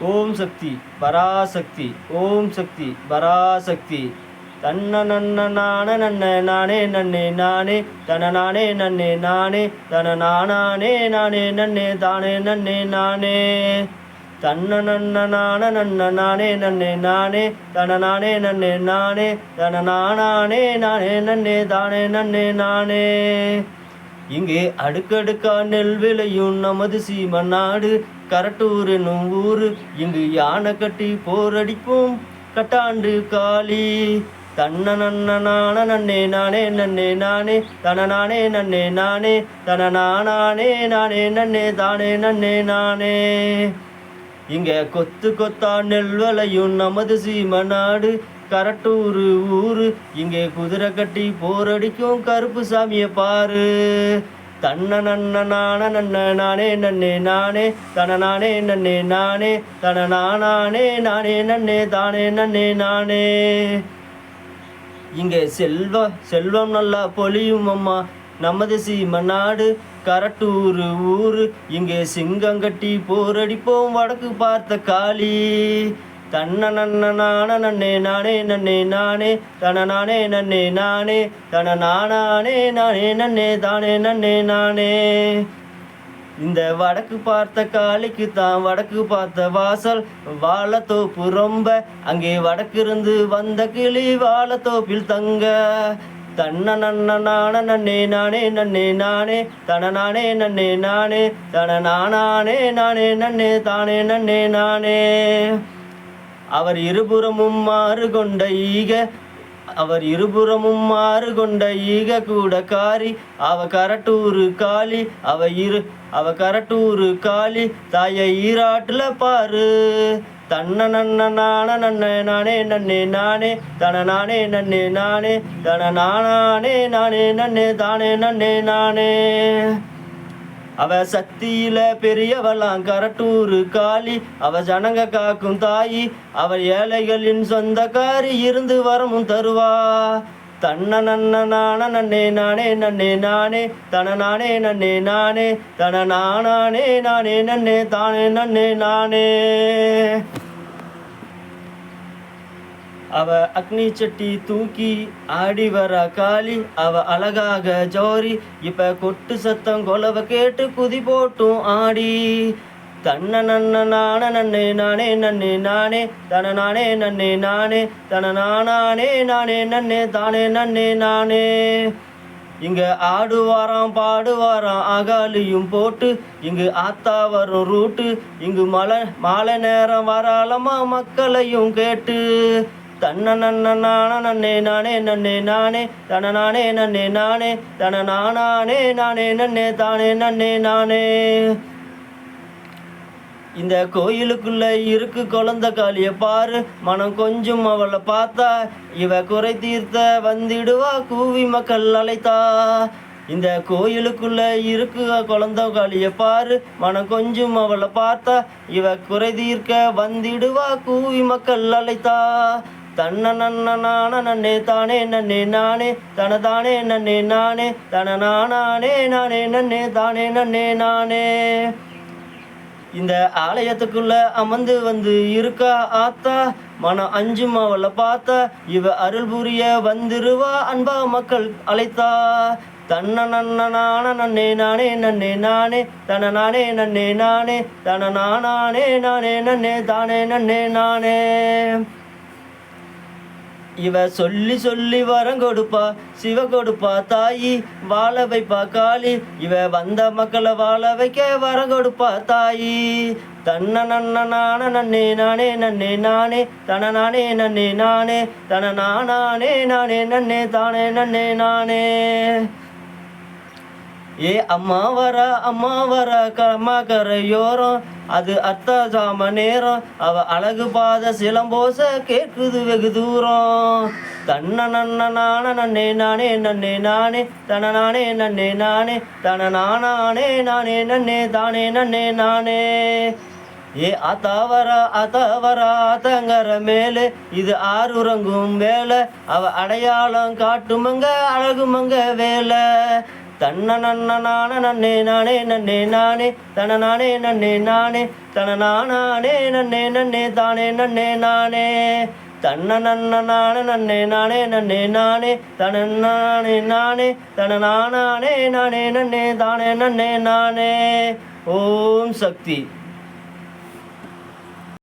ஓம் சக்தி பராசக்தி ஓம் சக்தி பராசக்தி. தன்ன நன்ன நான நன்ன நானே நன்னே நானே தன நானே நன்னே நானே தன நானே நானே நன்னே தானே நன்னே நானே. தன்ன நன்ன நான நன்ன நானே நன்னே நானே தன நானே நன்னே நானே தன நானே நானே நன்னே தானே நன்னே நானே. இங்கே அடுக்கடுக்கா நெல் விளையும் நமது சீம நாடு. கரட்டூர் என்னும் ஊரு இங்கு யானை கட்டி போரடிப்போம் கட்டாண்டு காளி தன்ன நன்ன நான நன்னே நானே நன்னே நானே தன நானே நன்னே நானே தன நானே நானே நன்னே தானே நன்னே நானே இங்கே கொத்து கொத்தா நெல் விளையும் நமது சீம நாடு. கரட்டூர் ஊரு இங்கே குதிரை கட்டி போரடிக்கும் கருப்பு சாமியை பாரு. தன்ன நன்ன நான நன்ன நானே நன்னே நானே தன நானே நன்னே நானே தன நானே நானே நன்னே தானே நன்னே நானே. இங்கே செல்வ செல்வம் நல்லா பொலியும் அம்மா. நமது சீம நாடு கரட்டூர் ஊரு இங்கே சிங்கம் கட்டி போரடிப்போம் வடக்கு பார்த்த காளி. தன்ன நன்ன நன்னே நானே நன்னே நானே தன நானே நன்னே நானே தன நானே நானே நன்னே தானே நன்னே நானே. இந்த வடக்கு பார்த்த காளிக்கு தான் வடக்கு பார்த்த வாசல் வாழத்தோப்பு ரொம்ப. அங்கே வடக்கிருந்து வந்த கிளி வாழத்தோப்பில் தங்க. தன்ன நன்ன நான நன்னே நானே நன்னே நானே தன நானே நன்னே நானே தன நானே நானே நன்னே தானே நன்னே நானே. அவர் இருபுறமும் மாறு கொண்ட ஈக அவர் இருபுறமும் மாறு கொண்ட ஈக கூட காரி அவ கரட்டூரு காளி அவ இரு அவ கரட்டூரு காளி தாயை ஈராட்டுல பாரு. தன்ன நன்ன நான நன்ன நானே நன்னே நானே தன நானே நன்னே நானே தன நானே நானே நன்னே தானே நன்னே நானே அவ சக்தியில பெரியவளாம் கரட்டூரு காளி அவ ஜனங்க காக்கும் தாயி அவ ஏழைகளின் சொந்தக்காரி இருந்து வரமும் தருவா. தன்ன நன்ன நான நன்னே நானே நன்னே நானே தன நானே நன்னே நானே தன நானே நானே நன்னே தானே நன்னே நானே. அவ அக்னி சட்டி தூக்கி ஆடி வர காளி அவ அழகாக ஜோரி இப்ப கொட்டு சத்தம் கொலவ கேட்டு குதி போட்டும் ஆடி. தன்ன நன்ன நான நன்னே நானே நன்னே நானே தன நானே நன்னே நானே தன நானே நானே நன்னே தானே நன்னே நானே. இங்க ஆடுவாராம் பாடுவாராம் அகாலியும் போட்டு இங்கு ஆத்தா வரும் ரூட்டு இங்கு மலை மாலை நேரம் வராலமா மக்களையும் கேட்டு. தன்ன நன்ன நான நன்னே நானே நன்னே நானே தன நானே நன்னே நானே தன நானே நானே நன்னே தானே நன்னே நானே. இந்த கோயிலுக்குள்ள இருக்கு குழந்த காளிய பாரு மனம் கொஞ்சம் அவளை பார்த்தா இவ குறை தீர்த்த வந்திடுவா கூவி மக்கள் அழைத்தா. இந்த கோயிலுக்குள்ள இருக்கு குழந்த காளிய பாரு மனம் கொஞ்சம் அவளை பார்த்தா இவ குறை தீர்க்க வந்திடுவா கூவி மக்கள் அழைத்தா. தன்ன நன்ன நான நன்னே தானே நன்னே நானே தன தானே நன்னே நானே தன நானே நானே நன்னே தானே நன்னே நானே. இந்த ஆலயத்துக்குள்ள அமர்ந்து வந்து இருக்கா ஆத்தா? மனம் அஞ்சும் அவளை பார்த்தா இவ அருள் புரிய வந்துருவா அன்பா மக்கள் அழைத்தா? தன்ன நன்ன நான நன்னே நானே நன்னே நானே தன நானே நன்னே நானே தன நானே நானே நன்னே தானே நன்னே நானே. இவ சொல்லி சொல்லி வரம் கொடுப்பா சிவ கொடுப்பா தாயி வாழ வைப்பா காளி. இவ வந்த மக்களை வாழ வைக்க வரம் கொடுப்பா தாயி. தன்ன நன்ன நான நன்னே நானே நன்னே நானே தன நானே நன்னே நானே தன நானே நானே நன்னே தானே நன்னே நானே. ஏ அம்மா வர அம்மா வர கம்மா கரையோரம் அது அத்தா சாம நேரம் அவ அழகு பாத சிலம்போச கேட்குது வெகு தூரம். தன்ன நன்ன நான நன்னே நானே நன்னே நானே. தன நானே நன்னே நானே. தன நானே நானே நன்னே தானே நன்னே நானே. ஏ அத்தாவர அத்தாவர ஆத்தங்கர மேலே. இது ஆறுறங்கும் வேலை. அவ அடையாளம் காட்டுமங்க அழகுமங்க வேலை. தன்னே நன்னே நானே நன்னே நானே தன நானே நன்னே நானே தன நானே நன்னே நன்னே தானே நன்னே நானே. தன்ன நன்ன நான நன்னே நானே நன்னே நானே தன நானே நானே தன நானே நானே நன்னே தானே நன்னே நானே. ஓம் சக்தி.